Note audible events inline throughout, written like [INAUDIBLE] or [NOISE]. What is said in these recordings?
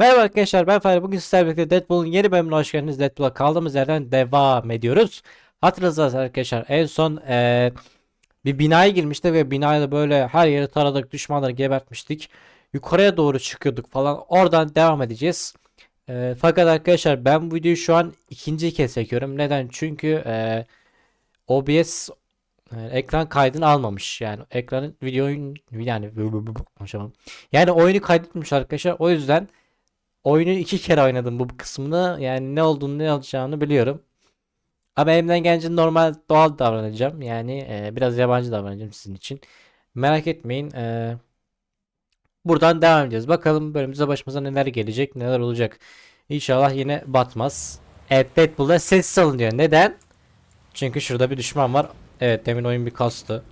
Merhaba arkadaşlar ben Fahri. Bugün sizlerle birlikte Deadpool'un yeni bölümüne hoş geldiniz. Deadpool'a kaldığımız yerden devam ediyoruz. Hatırlarsanız arkadaşlar en son eee, bir binaya girmiştik ve binayla böyle her yeri taradık, düşmanları gebertmiştik. Yukarıya doğru çıkıyorduk falan. Oradan devam edeceğiz. Eee, fakat arkadaşlar ben bu videoyu şu an ikinci kez çekiyorum. Neden? Çünkü eee, OBS e, ekran kaydını almamış. Yani ekranın videoyun yani. Yani oyunu kaydetmiş arkadaşlar. O yüzden oyunu iki kere oynadım bu kısmını. Yani ne olduğunu ne olacağını biliyorum. Ama elimden gelince normal doğal davranacağım. Yani e, biraz yabancı davranacağım sizin için. Merak etmeyin. e, buradan devam edeceğiz. Bakalım bölümümüze başımıza neler gelecek, neler olacak. İnşallah yine batmaz. Evet Deadpool'da ses alınıyor. Neden? Çünkü şurada bir düşman var. Evet demin oyun bir kastı.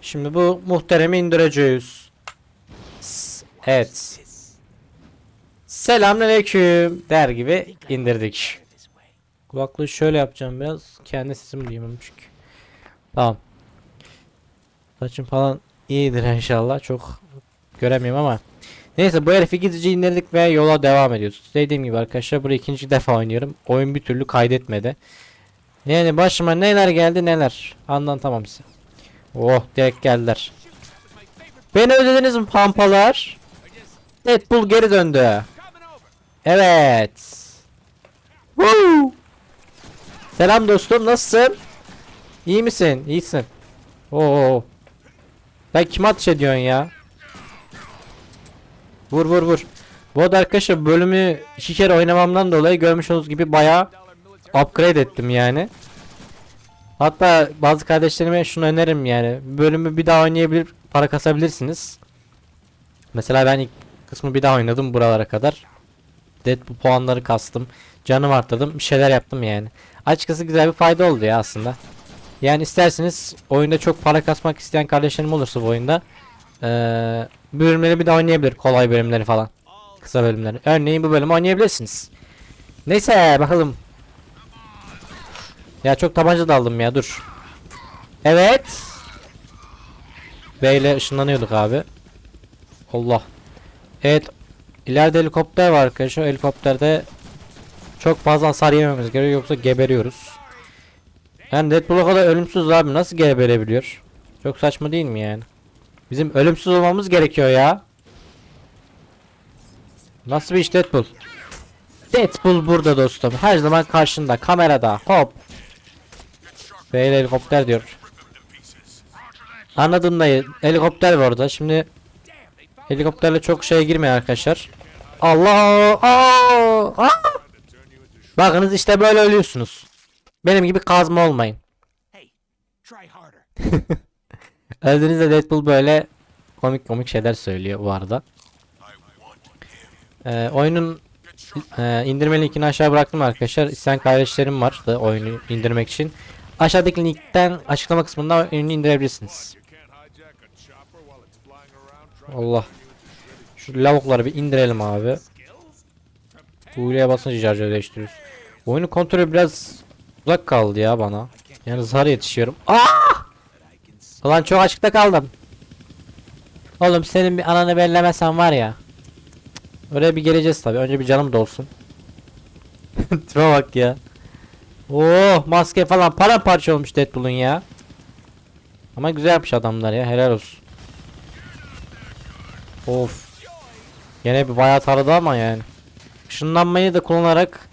Şimdi bu muhteremi indireceğiz. Evet. Selamünaleyküm der gibi indirdik. Kulaklığı şöyle yapacağım biraz. Kendi sesimi duyamam çünkü. Tamam. Saçım falan iyidir inşallah. Çok göremiyorum ama. Neyse bu herifi gizlice indirdik ve yola devam ediyoruz. Dediğim gibi arkadaşlar burayı ikinci defa oynuyorum. Oyun bir türlü kaydetmedi. Yani başıma neler geldi neler. Anlatamam size. Oh direkt geldiler. Beni özlediniz mi pampalar? Deadpool geri döndü. Evet. Woo! Selam dostum nasılsın? İyi misin? İyisin. Oo. Ben kim ateş ediyorsun ya? Vur vur vur. Bu arada arkadaşlar bölümü iki kere oynamamdan dolayı görmüş olduğunuz gibi bayağı upgrade ettim yani. Hatta bazı kardeşlerime şunu öneririm yani. Bölümü bir daha oynayabilir, para kasabilirsiniz. Mesela ben ilk kısmı bir daha oynadım buralara kadar. Deadpool puanları kastım. Canım arttırdım. Bir şeyler yaptım yani. Açıkçası güzel bir fayda oldu ya aslında. Yani isterseniz oyunda çok para kasmak isteyen kardeşlerim olursa bu oyunda eee bölümleri bir daha oynayabilir. Kolay bölümleri falan. Kısa bölümleri. Örneğin bu bölümü oynayabilirsiniz. Neyse bakalım. Ya çok tabanca da aldım ya dur. Evet. B ile ışınlanıyorduk abi. Allah. Evet. İleride helikopter var arkadaşlar. Helikopterde çok fazla hasar yememiz gerekiyor yoksa geberiyoruz. Yani Deadpool o kadar ölümsüz abi nasıl geberebiliyor? Çok saçma değil mi yani? Bizim ölümsüz olmamız gerekiyor ya. Nasıl bir iş Deadpool? Deadpool burada dostum. Her zaman karşında kamerada. Hop. Böyle helikopter diyor. Anladım dayı. Helikopter var orada. Şimdi helikopterle çok şeye girmeyin arkadaşlar. Allah! Aa! Aa! Bakınız işte böyle ölüyorsunuz. Benim gibi kazma olmayın. [LAUGHS] Öldüğünüzde Deadpool böyle komik komik şeyler söylüyor bu arada. Ee, oyunun e, indirme linkini aşağı bıraktım arkadaşlar. İsteyen kardeşlerim var da oyunu indirmek için. Aşağıdaki linkten açıklama kısmında oyunu indirebilirsiniz. Allah. Şu lavukları bir indirelim abi. U'ya basınca şarjı değiştiriyoruz. Oyunu kontrolü biraz uzak kaldı ya bana. Yani zar yetişiyorum. Aa! Ulan çok açıkta kaldım. Oğlum senin bir ananı bellemesen var ya. Oraya bir geleceğiz tabi. Önce bir canım dolsun. [LAUGHS] Tipe bak ya. Oh maske falan paramparça olmuş Deadpool'un ya. Ama güzel yapmış adamlar ya helal olsun. Of. Yine bir bayağı taradı ama yani. Işınlanmayı da kullanarak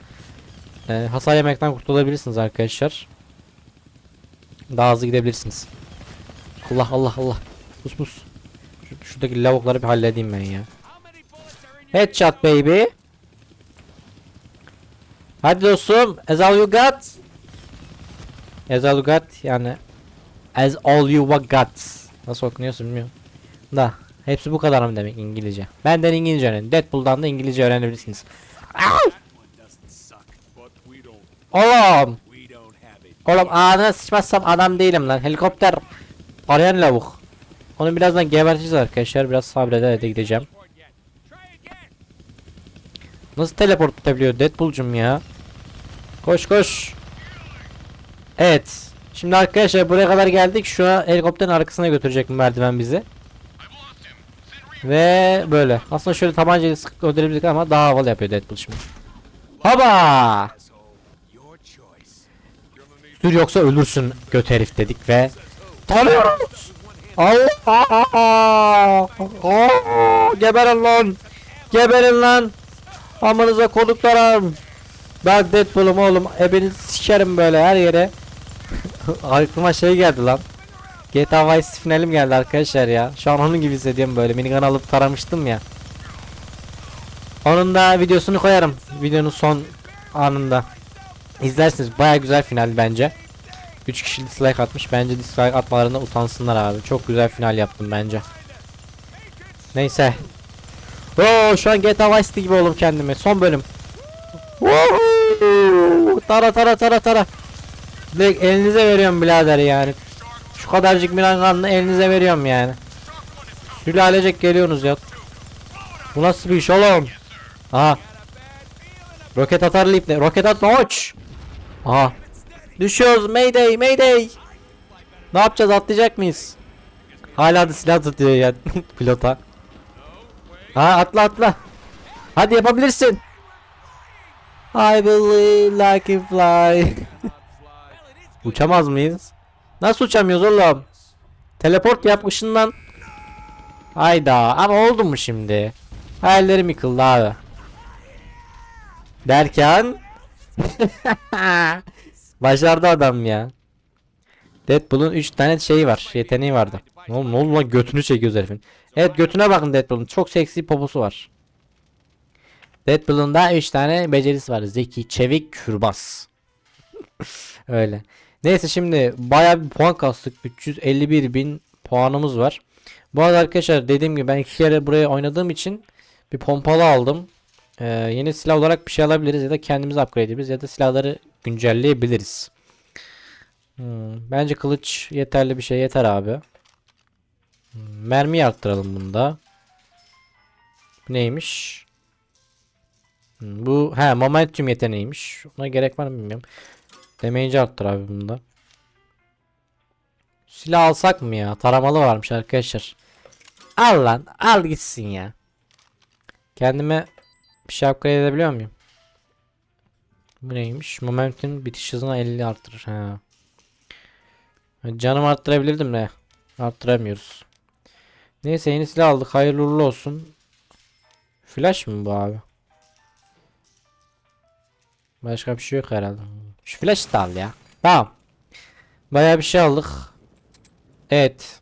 e, hasar yemekten kurtulabilirsiniz arkadaşlar. Daha hızlı gidebilirsiniz. Allah Allah Allah. Sus sus. Şu, şuradaki lavukları bir halledeyim ben ya. Headshot baby. Hadi dostum. As all you got. As all you got yani. As all you got. Nasıl okunuyorsun bilmiyorum. Da. Hepsi bu kadar mı demek İngilizce? Benden İngilizce öğrenin. Deadpool'dan da İngilizce öğrenebilirsiniz. Oğlum. Oğlum ağzına sıçmazsam adam değilim lan. Helikopter. Arayan lavuk. Onu birazdan geberteceğiz arkadaşlar. Biraz sabrederek de gideceğim. Nasıl teleport edebiliyor Deadpool'cum ya? Koş koş. Evet. Şimdi arkadaşlar buraya kadar geldik. Şu an helikopterin arkasına götürecek merdiven bizi. Ve böyle. Aslında şöyle tabancayla sıkıp öldürebilirdik ama daha havalı yapıyor Deadpool şimdi. Haba! Dur yoksa ölürsün göt herif dedik ve tanıyoruz. Allah! Geberin lan! Geberin lan! Amanıza koduklarım. Ben Deadpool'um oğlum. Ebenizi sikerim böyle her yere. [LAUGHS] Aklıma şey geldi lan. GTA Vice finalim geldi arkadaşlar ya. Şu an onun gibi hissediyorum böyle. Minigun alıp taramıştım ya. Onun da videosunu koyarım. Videonun son anında. İzlersiniz. Baya güzel final bence. 3 kişi dislike atmış. Bence dislike atmalarına utansınlar abi. Çok güzel final yaptım bence. Neyse. Oo şu an GTA Vice gibi oldum kendimi. Son bölüm. Woohoo! Tara tara tara tara. Direkt elinize veriyorum birader yani. Şu kadarcık milanganını elinize veriyorum yani. Sülalecek geliyorsunuz ya. Bu nasıl bir iş oğlum? Aha. Roket atarlı iple. Roket atma uç. Aha. Düşüyoruz. Mayday, mayday. Ne yapacağız? Atlayacak mıyız? Hala da silah tutuyor ya [LAUGHS] pilota. Ha atla atla. Hadi yapabilirsin. I believe I can fly. [LAUGHS] Uçamaz mıyız? Nasıl uçamıyoruz oğlum? Teleport yap ışından. Hayda ama oldu mu şimdi? Hayallerim yıkıldı abi. Derken [LAUGHS] Başardı adam ya. Deadpool'un 3 tane şeyi var. Yeteneği vardı. Ne oldu, ne oldu lan götünü çekiyoruz herifin. Evet götüne bakın Deadpool'un. Çok seksi poposu var. Deadpool'un da 3 tane becerisi var. Zeki, çevik, kürbaz. [LAUGHS] Öyle. Neyse şimdi bayağı bir puan kastık. 351 bin puanımız var. Bu arada arkadaşlar dediğim gibi ben iki kere buraya oynadığım için bir pompalı aldım. Ee, yeni silah olarak bir şey alabiliriz ya da kendimiz upgrade edebiliriz ya da silahları güncelleyebiliriz. Hmm, bence kılıç yeterli bir şey yeter abi. Hmm, mermi arttıralım bunda. Bu neymiş? Hmm, bu he momentum yeteneğiymiş. Ona gerek var mı bilmiyorum. Damage'i arttır abi bunda. Silah alsak mı ya? Taramalı varmış arkadaşlar. Al lan. Al gitsin ya. Kendime bir şey upgrade edebiliyor muyum? Bu neymiş? Momentum bitiş hızını 50 artırır. Ha. Canımı arttırabilirdim de. Arttıramıyoruz. Neyse yeni silah aldık. Hayırlı uğurlu olsun. Flash mı bu abi? Başka bir şey yok herhalde. Şu flash da al ya. Tamam. Bayağı bir şey aldık. Evet.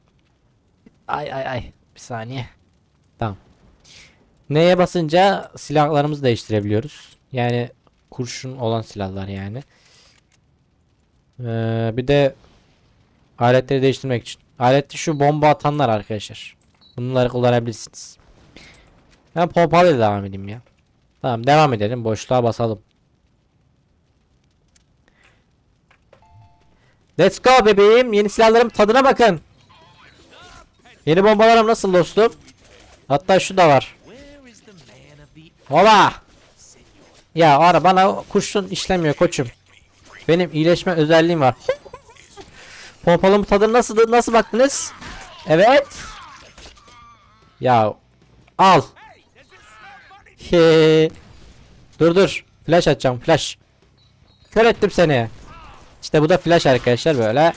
Ay ay ay. Bir saniye. Tamam. Neye basınca silahlarımızı değiştirebiliyoruz. Yani kurşun olan silahlar yani. Ee, bir de aletleri değiştirmek için. Alette şu bomba atanlar arkadaşlar. Bunları kullanabilirsiniz. Ben pompalıyla devam edeyim ya. Tamam devam edelim. Boşluğa basalım. Let's go bebeğim. Yeni silahlarım tadına bakın. Yeni bombalarım nasıl dostum? Hatta şu da var. Hola. Ya ara bana kurşun işlemiyor koçum. Benim iyileşme özelliğim var. Pompalımın tadı nasıl nasıl baktınız? Evet. Ya al. Dur dur. Flash atacağım flash. Kör ettim seni. İşte bu da flash arkadaşlar böyle.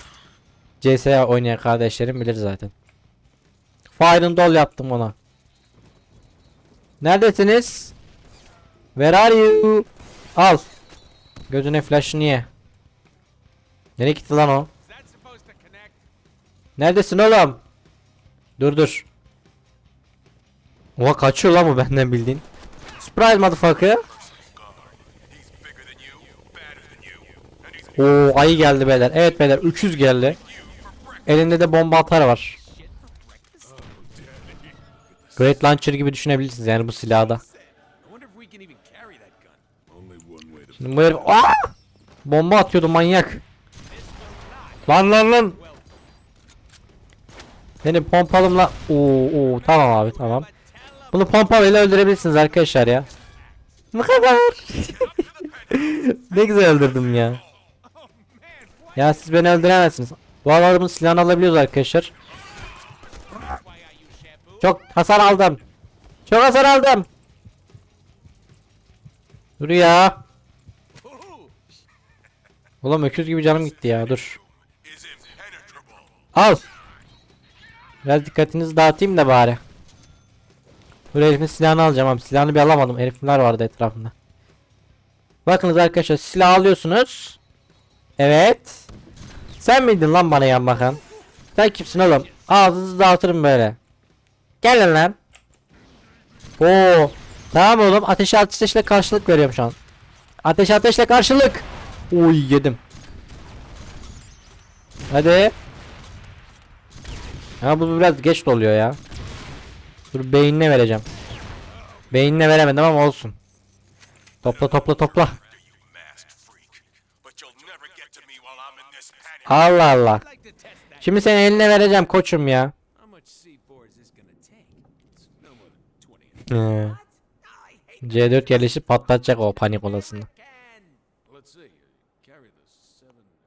CS oynayan kardeşlerim bilir zaten. Fire and Doll yaptım ona. Neredesiniz? Where are you? Al. Gözüne flash niye? Nereye gitti lan o? Neredesin oğlum? Dur dur. Oha kaçıyor lan bu benden bildiğin. Surprise motherfucker. Oo ayı geldi beyler. Evet beyler 300 geldi. Elinde de bomba atar var. Great Launcher gibi düşünebilirsiniz yani bu silahda. Şimdi bu herif Aa! Bomba atıyordu manyak. Lan lan lan. Benim pompalımla Oo, oo tamam abi tamam. Bunu pompalıyla öldürebilirsiniz arkadaşlar ya. [LAUGHS] Bu kadar. [LAUGHS] ne güzel öldürdüm ya. Ya siz beni öldüremezsiniz. Bu adamın silahını alabiliyoruz arkadaşlar. Çok hasar aldım. Çok hasar aldım. Dur ya. Ulan öküz gibi canım gitti ya dur. Al. Biraz dikkatinizi dağıtayım da bari. Dur herifin silahını alacağım abi. Silahını bir alamadım. Herifler vardı etrafında. Bakınız arkadaşlar silah alıyorsunuz. Evet. Sen miydin lan bana yan bakan? Sen kimsin oğlum? Ağzınızı dağıtırım böyle. Gel lan. Oo. Tamam oğlum. Ateşe ateşle karşılık veriyorum şu an. Ateş ateşle karşılık. Uy yedim. Hadi. Ha bu biraz geç doluyor ya. Dur beynine vereceğim. Beynine veremedim ama olsun. Topla topla topla. Allah Allah. Şimdi senin eline vereceğim koçum ya. How much C4 is this gonna take? It's no more than 20. Ee, C4 yerleşip patlatacak o panik olasını.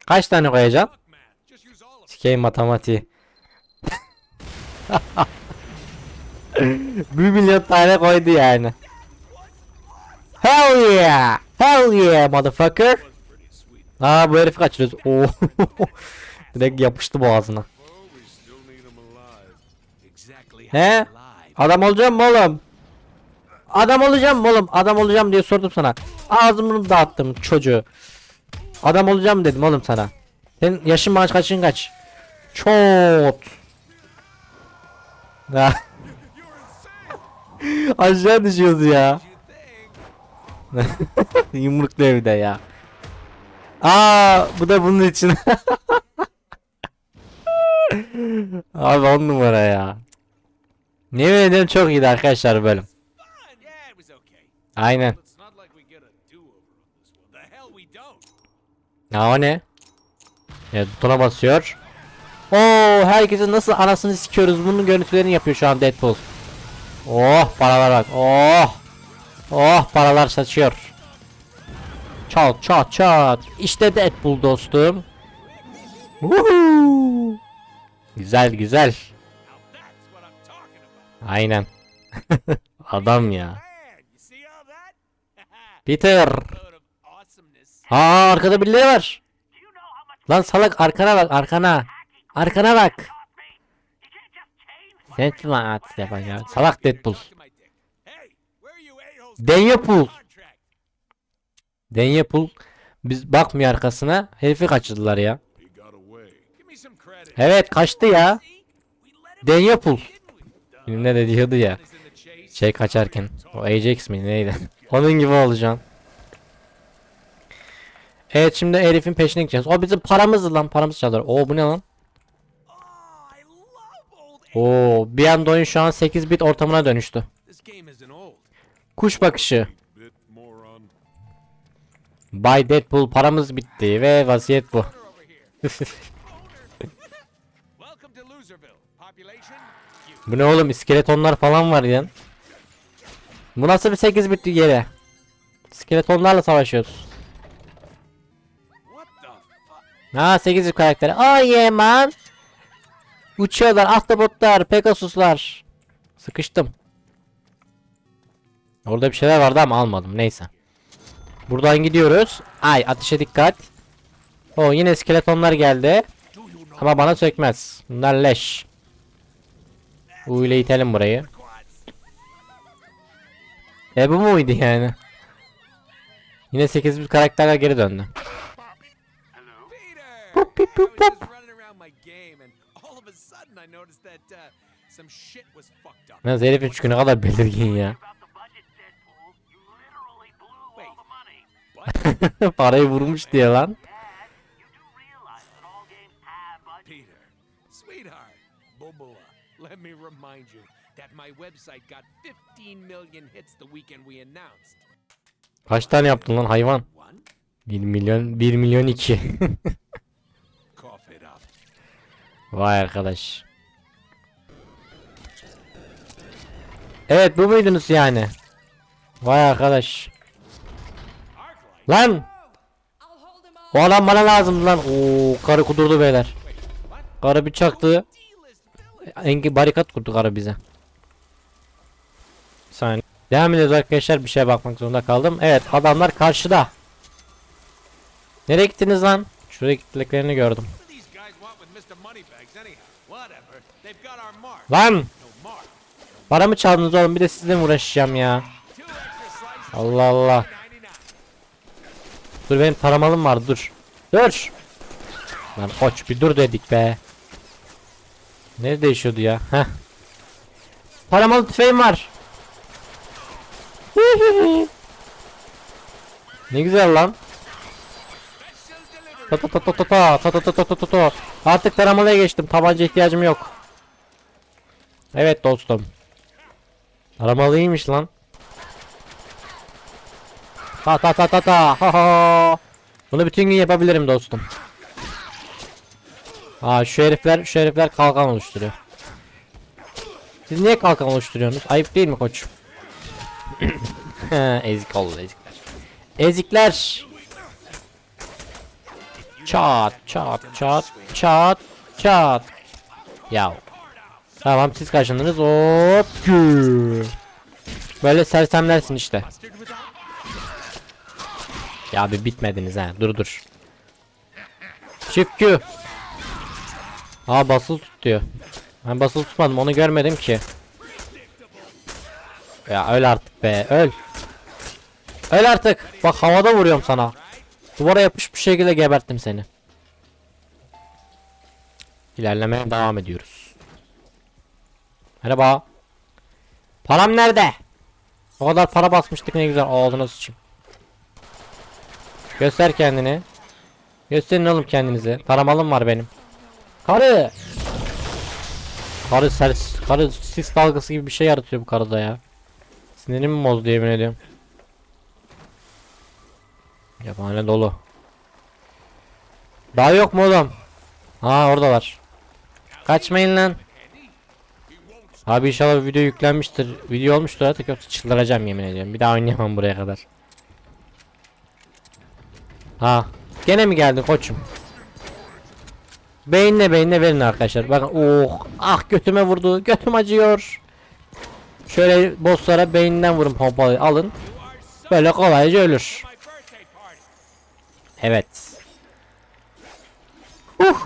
Kaç tane koyacağım? Sikeyim matematiği. [LAUGHS] 1 milyon tane koydu yani. Hell yeah! Hell yeah motherfucker! Aa bu herifi kaçırıyoruz. Oo. [LAUGHS] Direkt yapıştı boğazına. He? Adam olacağım mı oğlum? Adam olacağım mı oğlum? Adam olacağım diye sordum sana. Ağzımı dağıttım çocuğu. Adam olacağım dedim oğlum sana. Senin yaşın kaç kaçın kaç? Ya. [LAUGHS] Aşağı düşüyordu ya. [LAUGHS] Yumruklu evde ya. Aa bu da bunun için. Abi on numara ya. Yemin ederim çok iyiydi arkadaşlar bölüm. Aynen. Ya o ne? Evet butona basıyor. Oo herkesin nasıl anasını sikiyoruz bunun görüntülerini yapıyor şu an Deadpool. Oh paralar bak. Oh. Oh paralar saçıyor. Çat çat çat. İşte Deadpool dostum. Woohoo. Güzel güzel. Aynen. [LAUGHS] Adam ya. Peter. Aa arkada birileri var. Lan salak arkana bak arkana. Arkana bak. Sen kim at ya? Salak Deadpool. Talk to my dick. Hey, where are you a-holes? Deadpool. Deadpool biz bakmıyor arkasına. Herifi kaçırdılar ya. Evet kaçtı ya. We? Filmde de diyordu ya. Şey kaçarken. O Ajax mi neydi? [LAUGHS] Onun gibi olacaksın. Evet şimdi herifin peşine gideceğiz. O bizim paramızdı lan paramızı çalıyor. Oo bu ne lan? Oo bir anda oyun şu an 8 bit ortamına dönüştü. Kuş bakışı. Bay Deadpool paramız bitti ve vaziyet bu. Bu ne oğlum iskeletonlar falan var ya. Bu nasıl bir 8 bit yere? İskeletonlarla savaşıyoruz. Ha 8 bit karakteri. Oh yeah man. Uçuyorlar ahtapotlar, pegasuslar. Sıkıştım. Orada bir şeyler vardı ama almadım neyse. Buradan gidiyoruz. Ay ateşe dikkat. O yine iskeletonlar geldi. Ama bana sökmez. Bunlar leş. İle itelim burayı. E bu muydu yani? Yine 8 bit karakterler geri döndü. Up. Lan herifin çünkü ne kadar belirgin ya. [LAUGHS] Parayı vurmuş diye lan. Peter, sweetheart, let me remind you that my website got 15 million hits the weekend we announced. Kaç tane yaptın lan hayvan? One, 1 milyon 1 milyon 2. [LAUGHS] cough it up. Vay arkadaş. Evet bu muydunuz yani? Vay arkadaş. Lan! O adam bana lazım lan. Oo karı kudurdu beyler. Karı bir çaktı. Engi barikat kurdu karı bize. Bir saniye. Devam ediyoruz arkadaşlar. Bir şeye bakmak zorunda kaldım. Evet adamlar karşıda. Nereye gittiniz lan? Şuraya gittiklerini gördüm. Lan! Paramı çaldınız oğlum bir de sizle uğraşacağım ya? Allah Allah. 99. Dur benim taramalım var dur. Dur. Lan koç bir dur dedik be. Ne değişiyordu ya? Heh. Paramalı tüfeğim var. [LAUGHS] ne güzel lan. Ta ta ta ta ta ta ta ta ta ta ta ta ta. Artık taramalıya geçtim. Tabanca ihtiyacım yok. Evet dostum. Taramalı iyiymiş lan. Ta ta ta ta ta ha ha. Bunu bütün gün yapabilirim dostum. Aa şu herifler şu herifler kalkan oluşturuyor. Siz niye kalkan oluşturuyorsunuz? Ayıp değil mi koç? [CLEARS THROAT] Ezik oldu ezikler. Ezikler. Çat çat çat çat çat. Ya. Tamam siz kaçındınız. Hop. Böyle sersemlersin işte. Ya abi bitmediniz ha. Dur dur. Çıkkü. Aa basılı tut diyor. Ben basılı tutmadım onu görmedim ki. Ya öl artık be öl. Öl artık. Bak havada vuruyorum sana. Duvara yapışmış şekilde geberttim seni. İlerlemeye devam ediyoruz. Merhaba. Param nerede? O kadar para basmıştık ne güzel ağzına sıçayım. Göster kendini. Gösterin oğlum kendinizi. Taramalım var benim. Karı. Karı sers. Karı sis dalgası gibi bir şey yaratıyor bu karıda ya. Sinirimi bozdu yemin ediyorum. Yaphane dolu. Daha yok mu oğlum? Ha oradalar. Kaçmayın lan. Abi inşallah video yüklenmiştir. Video olmuştur artık yoksa çıldıracağım yemin ediyorum. Bir daha oynayamam buraya kadar. Ha. Gene mi geldin koçum? Beyinle beyinle verin arkadaşlar. Bakın oh ah götüme vurdu. Götüm acıyor. Şöyle bosslara beyninden vurun pompalıyı alın. Böyle kolayca ölür. Evet. Uh.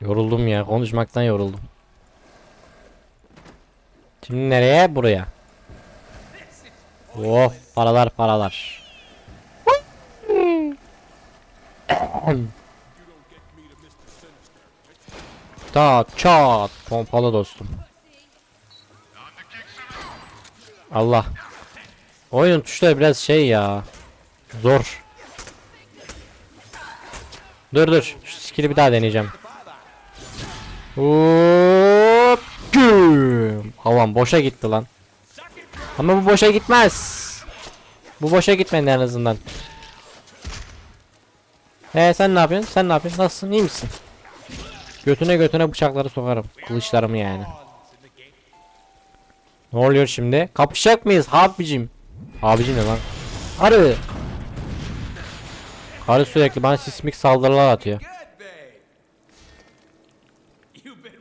Yoruldum ya. Konuşmaktan yoruldum. Şimdi nereye? Buraya. Oh paralar paralar. [CLEARS THROAT] Tak çat pompalı dostum. Allah. Oyunun tuşları biraz şey ya. Zor. Dur dur. Şu skill'i bir daha deneyeceğim. Hop. Güm. Boşa gitti lan. Ama bu boşa gitmez. Bu boşa gitmedi en azından. Ee sen ne yapıyorsun? Sen ne yapıyorsun? Nasılsın? İyi misin? Götüne götüne bıçakları sokarım. Kılıçlarımı yani. Ne oluyor şimdi? Kapışacak mıyız abicim? Abicim ne lan? Arı. Arı sürekli bana sismik saldırılar atıyor.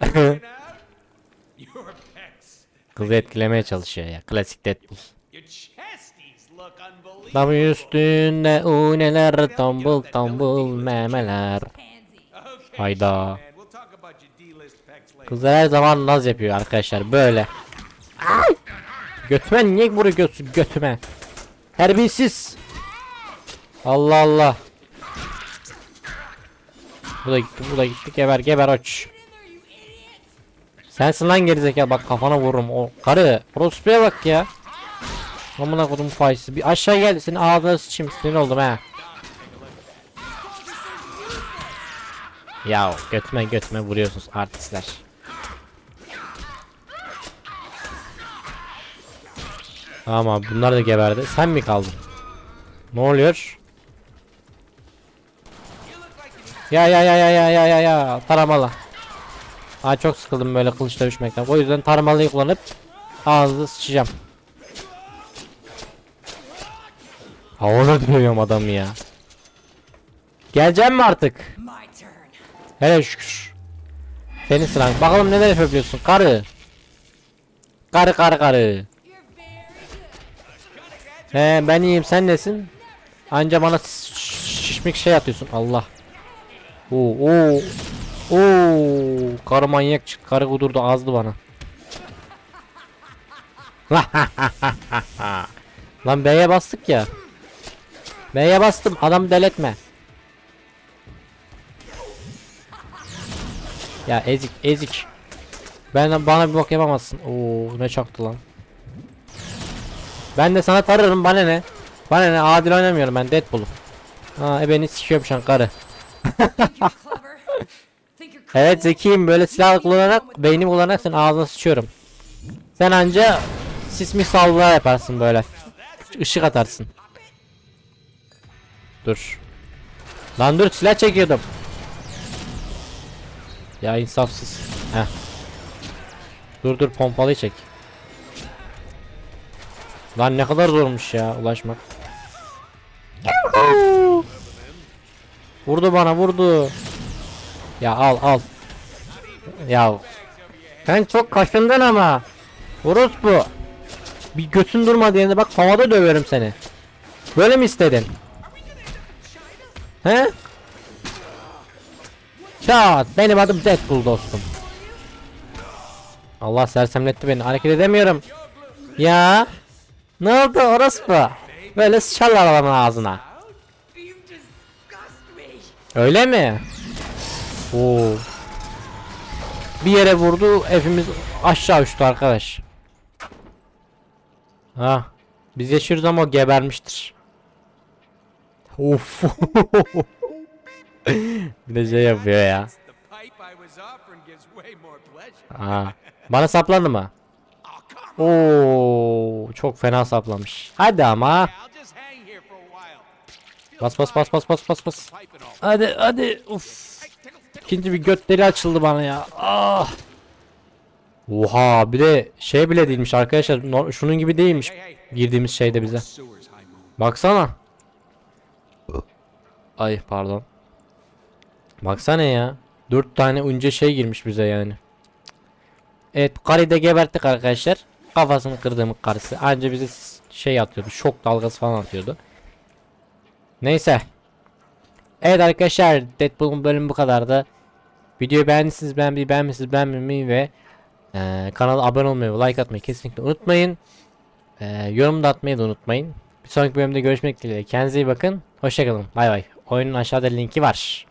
[LAUGHS] Kızı etkilemeye çalışıyor ya. Klasik Deadpool. Dam üstünde uneler tombul tombul memeler. Hayda. Kızlar her zaman naz yapıyor arkadaşlar böyle. Götüme niye vuruyorsun götüme? Terbiyesiz. Allah Allah. Bu da gitti bu da gitti geber geber aç. Sensin lan gerizekalı bak kafana vururum o karı. Prospeye bak ya. Amına kodum faysı. Bir aşağı gel senin ağzına sıçayım sinir oldum ha. Ya götüme götüme vuruyorsunuz artistler. Ama bunlar da geberdi. Sen mi kaldın? Ne oluyor? Ya ya ya ya ya ya ya ya taramalı. Aa çok sıkıldım böyle kılıç dövüşmekten. O yüzden taramalıyı kullanıp ağzını sıçacağım. Havada dövüyorum adamı ya. Geleceğim mi artık? Hele şükür. Senin sıran. Bakalım neler yapabiliyorsun karı. Karı karı karı. He ben iyiyim sen nesin? Anca bana şiş- şişmek şey atıyorsun Allah. Oo oo. Oo karı manyak çıktı. Karı kudurdu azdı bana. [LAUGHS] Lan B'ye bastık ya. B'ye bastım adam deletme. Ya ezik ezik. Ben bana bir bok yapamazsın. Oo ne çaktı lan. Ben de sana tararım bana ne? Bana ne adil oynamıyorum ben Deadpool'um. Ha e beni sikiyorum karı. [LAUGHS] Evet zekiyim böyle silah kullanarak beynimi kullanarak senin ağzına sıçıyorum. Sen anca sismik saldırılar yaparsın böyle. Işık atarsın. Dur. Lan dur silah çekiyordum. Ya insafsız. Heh. Dur dur pompalıyı çek. Lan ne kadar zormuş ya ulaşmak. Vurdu bana vurdu. Ya al al. Ya. Sen çok kaşındın ama. Vurus bu. Bir götün durmadı yerinde bak havada döverim seni. Böyle mi istedin? He? Çat benim adım Deadpool dostum. Allah sersemletti beni hareket edemiyorum. Ya. Ne oldu orospu? Böyle sıçarlar adamın ağzına. Öyle mi? Oo. Bir yere vurdu, hepimiz aşağı uçtu arkadaş. Ha, biz yaşıyoruz ama o gebermiştir. Of. [LAUGHS] bir de şey yapıyor ya. Ha. Bana saplandı mı? Oh. Oo, çok fena saplamış. Hadi ama. Bas bas bas bas bas bas bas. Hadi hadi. Uf. İkinci bir göt deli açıldı bana ya. Ah. Oha bir de şey bile değilmiş arkadaşlar. Şunun gibi değilmiş. Girdiğimiz şeyde bize. Baksana. Ay pardon. Baksana ya. Dört tane önce şey girmiş bize yani. Evet karıyı da geberttik arkadaşlar. Kafasını kırdığımız karısı. Anca bize şey atıyordu. Şok dalgası falan atıyordu. Neyse. Evet arkadaşlar Deadpool'un bölümü bu kadardı. Videoyu beğendiyseniz beğenmeyi, beğenmişsiniz beğenmemeyi ve eee kanala abone olmayı like atmayı kesinlikle unutmayın. Eee yorum da atmayı da unutmayın. Bir sonraki bölümde görüşmek dileğiyle. Kendinize iyi bakın. Hoşçakalın. Bay bay. Oyunun aşağıda linki var.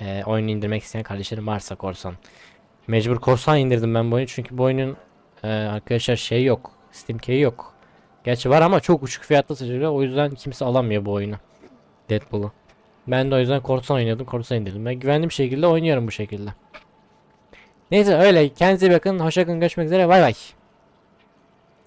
Eee oyunu indirmek isteyen kardeşlerim varsa korsan. Mecbur korsan indirdim ben bu oyunu çünkü bu oyunun eee, arkadaşlar şey yok. Steam key'i yok. Gerçi var ama çok uçuk fiyatlı satılıyor. O yüzden kimse alamıyor bu oyunu. Deadpool'u. Ben de o yüzden korsan oynuyordum. Korsan indirdim. Ben güvenli bir şekilde oynuyorum bu şekilde. Neyse öyle. Kendinize bakın. Hoşçakalın. Görüşmek üzere. Bay bay.